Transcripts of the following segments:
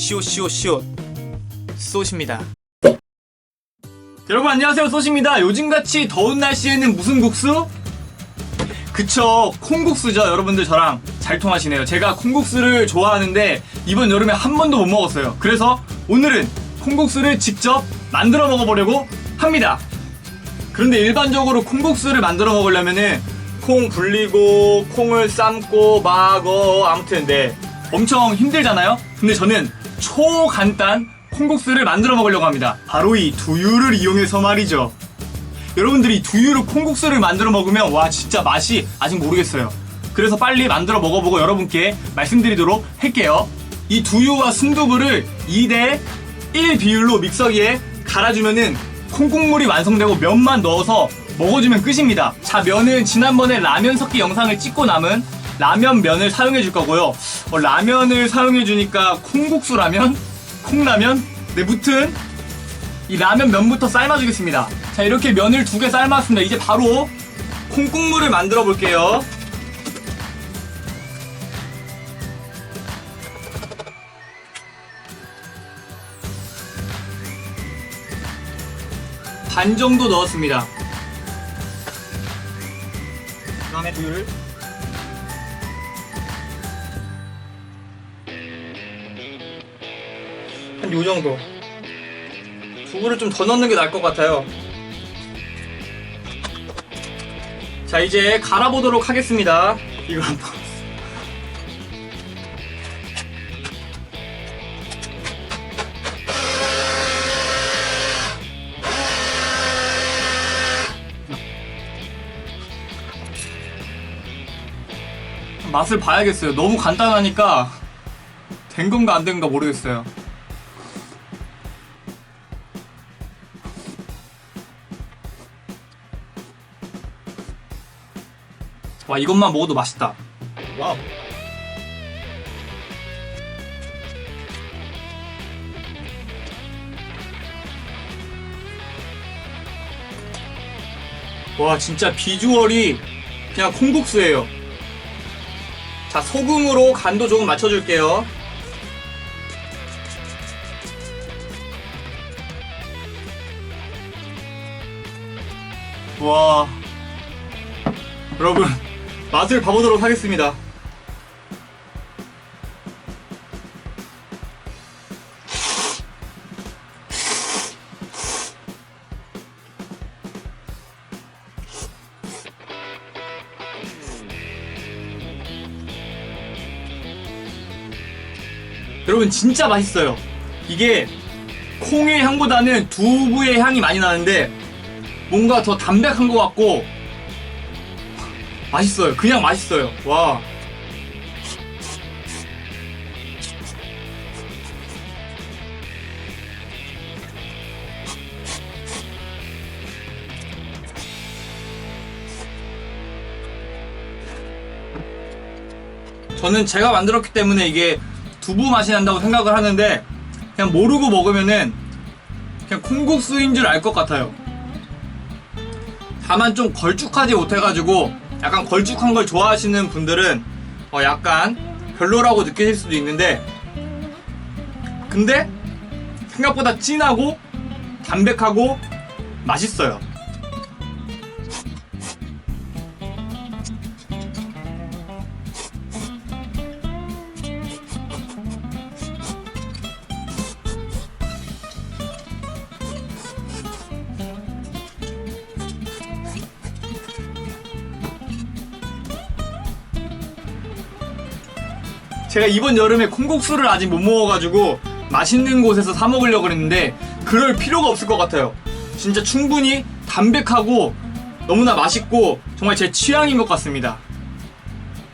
시오 쏘십니다. 여러분 안녕하세요. 쏘십니다. 요즘같이 더운 날씨에는 무슨 국수? 그쵸. 콩국수죠 여러분들 저랑. 잘 통하시네요. 제가 콩국수를 좋아하는데 이번 여름에 한 번도 못 먹었어요. 그래서 오늘은 콩국수를 직접 만들어 먹어보려고 합니다. 그런데 일반적으로 콩국수를 만들어 먹으려면은 콩 불리고 콩을 삶고 막어 아무튼 네 엄청 힘들잖아요 근데 저는 초간단 콩국수를 만들어 먹으려고 합니다 바로 이 두유를 이용해서 말이죠 여러분들이 두유로 콩국수를 만들어 먹으면 와 진짜 맛이 아직 모르겠어요. 그래서 빨리 만들어 먹어보고 여러분께 말씀드리도록 할게요. 이 두유와 순두부를 2대 1 비율로 믹서기에 갈아주면은 콩국물이 완성되고 면만 넣어서 먹어주면 끝입니다. 자 면은 지난번에 라면 섞기 영상을 찍고 남은 라면 면을 사용해 줄 거고요. 어, 라면을 사용해 주니까 콩국수 라면, 콩라면, 네 무튼 이 라면 면부터 삶아주겠습니다. 자, 이렇게 면을 두 개 삶았습니다. 이제 바로 콩국물을 만들어 볼게요. 반 정도 넣었습니다. 그 다음에 두유를 한 요 정도. 두부를 좀 더 넣는 게 나을 것 같아요. 자, 이제 갈아보도록 하겠습니다. 이거 한번. 맛을 봐야겠어요. 너무 간단하니까 된 건가 안된 건가 모르겠어요. 와 이것만 먹어도 맛있다. 와우. 와 진짜 비주얼이 그냥 콩국수예요. 자 소금으로 간도 조금 맞춰줄게요. 와 여러분 맛을 봐보도록 하겠습니다. 여러분 진짜 맛있어요. 이게 콩의 향보다는 두부의 향이 많이 나는데 뭔가 더 담백한 것 같고 맛있어요. 그냥 맛있어요. 와. 저는 제가 만들었기 때문에 이게 두부 맛이 난다고 생각을 하는데 그냥 모르고 먹으면은 그냥 콩국수인 줄 알 것 같아요. 다만 좀 걸쭉하지 못해가지고 약간 걸쭉한 걸 좋아하시는 분들은 어 약간 별로라고 느끼실 수도 있는데 근데 생각보다 진하고 담백하고 맛있어요. 제가 이번 여름에 콩국수를 아직 못 먹어가지고 맛있는 곳에서 사 먹으려고 그랬는데 그럴 필요가 없을 것 같아요. 진짜 충분히 담백하고 너무나 맛있고 정말 제 취향인 것 같습니다.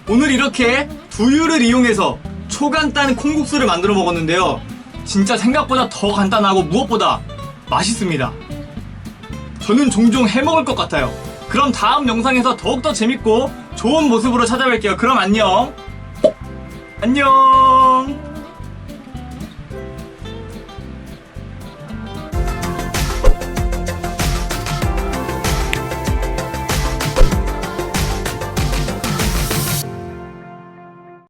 오늘 이렇게 두유를 이용해서 초간단 콩국수를 만들어 먹었는데요. 진짜 생각보다 더 간단하고 무엇보다 맛있습니다. 저는 종종 해 먹을 것 같아요. 그럼 다음 영상에서 더욱더 재밌고 좋은 모습으로 찾아뵐게요. 그럼 안녕! 안녕